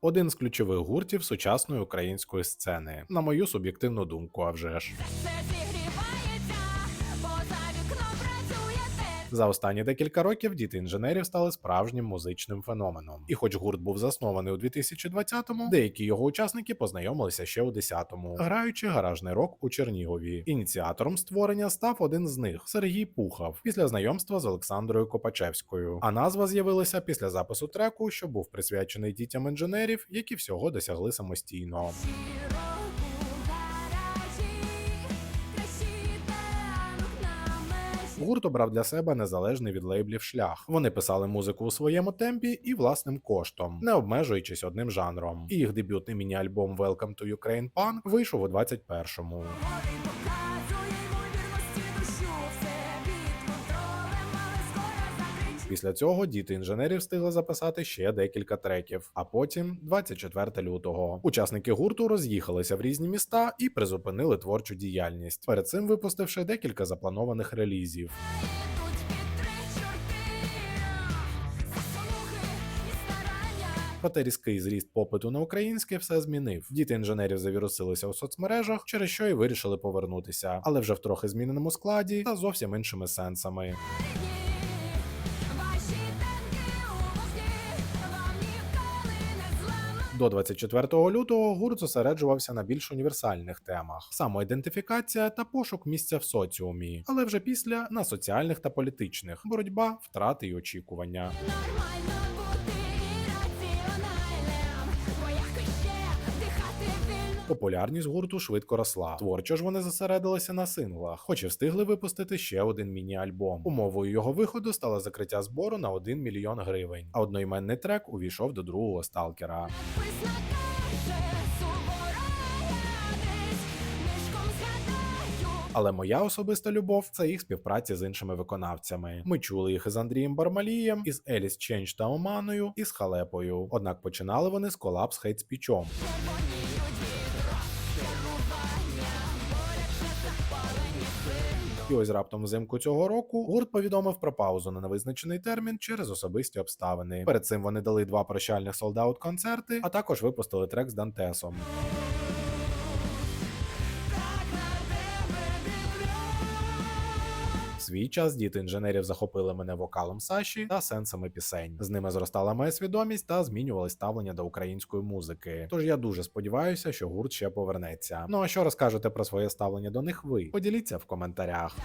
Один з ключових гуртів сучасної української сцени, на мою суб'єктивну думку, а вже ж. Все За останні декілька років діти інженерів стали справжнім музичним феноменом. І хоч гурт був заснований у 2020-му, деякі його учасники познайомилися ще у 10-му, граючи гаражний рок у Чернігові. Ініціатором створення став один з них Сергій Пухав, після знайомства з Олександрою Копачевською. А назва з'явилася після запису треку, що був присвячений дітям інженерів, які всього досягли самостійно. Гурт обрав для себе незалежний від лейблів шлях. Вони писали музику у своєму темпі і власним коштом, не обмежуючись одним жанром. І їх дебютний міні-альбом Welcome to Ukraine Punk вийшов у 21-му. Після цього діти інженерів встигли записати ще декілька треків. А потім, 24 лютого, учасники гурту роз'їхалися в різні міста і призупинили творчу діяльність. Перед цим випустивши декілька запланованих релізів. Проте різкий зріст попиту на українське все змінив. Діти інженерів завірусилися у соцмережах, через що й вирішили повернутися, але вже в трохи зміненому складі та зовсім іншими сенсами. До 24 лютого гурт зосереджувався на більш універсальних темах: самоідентифікація та пошук місця в соціумі, але вже після на соціальних та політичних. Боротьба, втрати й очікування. Нормально Популярність гурту швидко росла. Творчо ж вони зосередилися на синглах, хоч і встигли випустити ще один міні-альбом. Умовою його виходу стало закриття збору на 1 мільйон гривень. А одноіменний трек увійшов до другого сталкера. Але моя особиста любов це їх співпраці з іншими виконавцями. Ми чули їх із Андрієм Бармалієм, із Еліс Ченч та Оманою, і з Халепою. Однак починали вони з колаб з хейтспічом. Червоніють І ось раптом взимку цього року гурт повідомив про паузу на невизначений термін через особисті обставини. Перед цим вони дали два прощальних солдаут концерти, а також випустили трек з Дантесом. Свій час діти інженерів захопили мене вокалом Саші та сенсами пісень. З ними зростала моя свідомість та змінювали ставлення до української музики. Тож я дуже сподіваюся, що гурт ще повернеться. Ну а що розкажете про своє ставлення до них ви? Поділіться в коментарях.